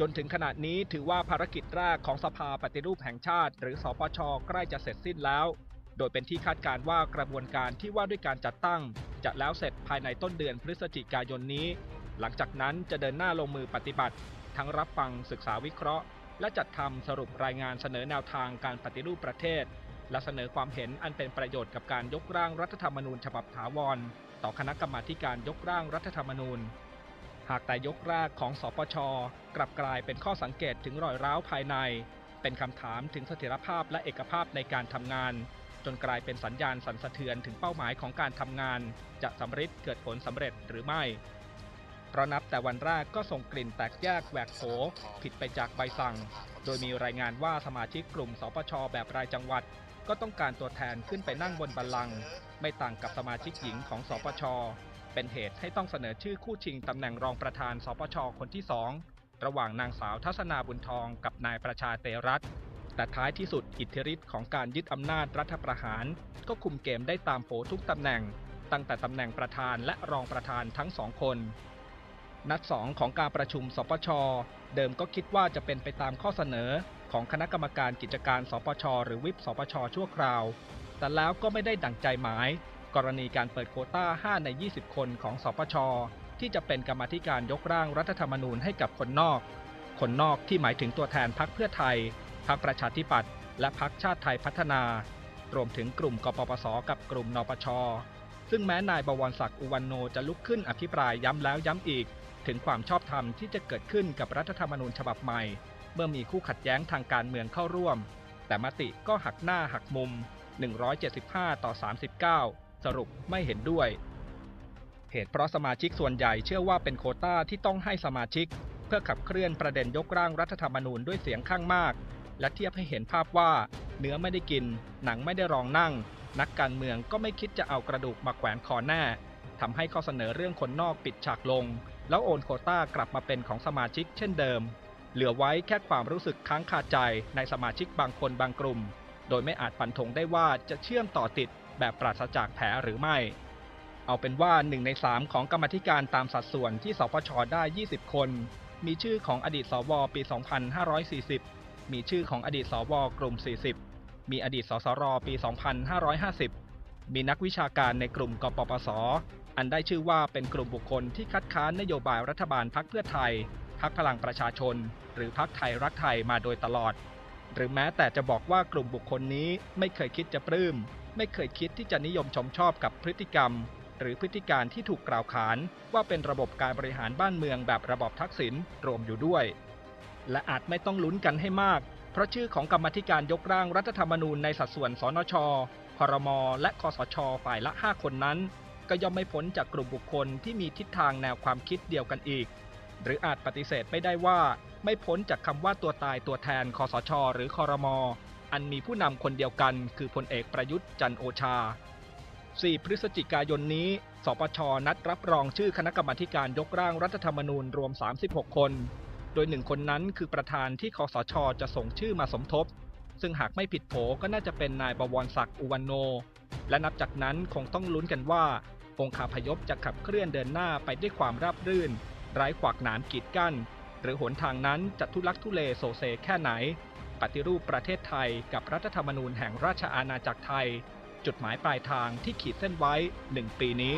จนถึงขณะนี้ถือว่าภารกิจแรกของสภาปฏิรูปแห่งชาติ หรือสปชใกล้จะเสร็จสิ้นแล้ว โดยเป็นที่คาดการ์ว่ากระบวนการที่ว่าด้วยการจัดตั้ง จะแล้วเสร็จภายในต้นเดือนพฤศจิกายนนี้ หลังจากนั้นจะเดินหน้าลงมือปฏิบัติ ทั้งรับฟังศึกษาวิเคราะห์ และจัดทำสรุปรายงานเสนอแนวทางการปฏิรูปประเทศ และเสนอความเห็นอันเป็นประโยชน์กับการยกร่างรัฐธรรมนูญฉบับถาวร ต่อคณะกรรมาการยกร่างรัฐธรรมนูญ หากแต่ยกแร่างของสปช กลับกลายเป็นข้อสังเกตถึงรอยร้าวภายใน เป็นคำถามถึงเสถียรภาพและเอกภาพในการทำงาน จนกลายเป็นสัญญาณสั่นสะเทือนถึงเป้าหมายของการทำงาน จะสำเร็จเกิดผลสำเร็จหรือไม่เพราะนับแต่วันแรกก็ส่งกลิ่นแตกแยกแหวกโผผิดไปจากใบสั่ง โดยมีรายงานว่าสมาชิกกลุ่มสปช แบบรายจังหวัด ก็ต้องการตัวแทนขึ้นไปนั่งบนบัลลังก์ไม่ต่างกับสมาชิกหญิงของสปช เป็นเหตุให้ต้องเสนอชื่อคู่ชิงตำแหน่งรองประธานสปช คนที่สองระหว่างนางสาวทัศนาบุญทองกับนายประชาเตรัตแต่ท้ายที่สุดอิทธิฤทธิ์ของการยึดอำนาจรัฐประหาร ก็คุมเกมได้ตามโผทุกตำแหน่ง ตั้งแต่ตำแหน่งประธานและรองประธานทั้งสองคน นัดสองของการประชุมสปช เดิมก็คิดว่าจะเป็นไปตามข้อเสนอ ของคณะกรรมการกิจการ สปช หรือวิปสปช ชั่วคราว แต่แล้วก็ไม่ได้ดั่งใจหมาย กรณีการเปิดโคต้า 5 ใน 20 คนของสปช ที่จะเป็นกรรมธิการยกร่างรัฐธรรมนูญให้กับคนนอก คนนอกที่หมายถึงตัวแทนพรรคเพื่อไทย พรรคประชาธิปัตย์ และพรรคชาติไทยพัฒนา รวมถึงกลุ่มกปปส กับกลุ่มนปช ซึ่งแม้นายบวรศักดิ์อุวันโนจะลุกขึ้นอภิปรายย้ำแล้วย้ำอีก ถึงความชอบธรรมที่จะเกิดขึ้นกับรัฐธรรมนูญฉบับใหม่ เมื่อมีคู่ขัดแย้งทางการเมืองเข้าร่วม แต่มติก็หักหน้าหักมุม 175 ต่อ 39 สรุปไม่เห็นด้วย เหตุเพราะสมาชิกส่วนใหญ่เชื่อว่าเป็นโคต้าที่ต้องให้สมาชิก เพื่อขับเคลื่อนประเด็นยกร่างรัฐธรรมนูญด้วยเสียงข้างมาก และเทียบให้เห็นภาพว่า เนื้อไม่ได้กิน หนังไม่ได้รองนั่ง นักการเมืองก็ไม่คิดจะเอากระดูกมาแขวนคอแน่ทำให้ข้อเสนอเรื่องคนนอกปิดฉากลง แล้วโอนโคต้ากลับมาเป็นของสมาชิกเช่นเดิม เหลือไว้แค่ความรู้สึกค้างคาใจในสมาชิกบางคนบางกลุ่ม โดยไม่อาจฟันธงได้ว่าจะเชื่อมต่อติดแบบปราศจากแผลหรือไม่ เอาเป็นว่าหนึ่งในสามของกรรมธิการตามสัดส่วนที่สปชได้ 20 คน มีชื่อของอดีตสวปี 2540 มีชื่อของอดีตสวกลุ่ม 40 มีอดีตสสรปี 2550 มีนักวิชาการในกลุ่มกปปสอันได้ชื่อว่าเป็นกลุ่มบุคคลที่คัดค้านนโยบายรัฐบาลพักเพื่อไทย พักพลังประชาชน หรือพักไทยรักไทยมาโดยตลอด หรือแม้แต่จะบอกว่ากลุ่มบุคคลนี้ไม่เคยคิดจะปลื้ม ไม่เคยคิดที่จะนิยมชมชอบกับพฤติกรรม หรือพฤติการที่ถูกกล่าวขาน ว่าเป็นระบบการบริหารบ้านเมืองแบบระบอบทักษิณรวมอยู่ด้วย และอาจไม่ต้องลุ้นกันให้มาก เพราะชื่อของกรรมธิการยกร่างรัฐธรรมนูญในสัดส่วนสนชครมและคอสช ฝ่ายละ 5 คนนั้น ก็ย่อมไม่พ้นจากกลุ่มบุคคลที่มีทิศทางแนวความคิดเดียวกันอีก หรืออาจปฏิเสธไม่ได้ว่า ไม่พ้นจากคำว่าตัวตายตัวแทนคอสช หรือคอรมออันมีผู้นำคนเดียวกัน คือพลเอกประยุทธ์จันโอชา 4 พฤศจิกายนนี้ สปช นัดรับรองชื่อคณะกรรมาการยกร่างรัฐธรรมนูญรวม 36 คน โดยหนึ่งคนนั้นคือประธานที่คอสช จะส่งชื่อมาสมทบ ซึ่งหากไม่ผิดโผก็น่าจะเป็นนายบวรศักดิ์อุวันโน และนับจากนั้นคงต้องลุ้นกันว่าองค์คาพยพจะขับเคลื่อนเดินหน้าไปด้วยความราบรื่น ไร้ขวากหนามกีดกั้น หรือหนทางนั้นจะทุลักทุเลโซเซแค่ไหน ปฏิรูปประเทศไทยกับรัฐธรรมนูญแห่งราชอาณาจักรไทย จุดหมายปลายทางที่ขีดเส้นไว้ 1 ปีนี้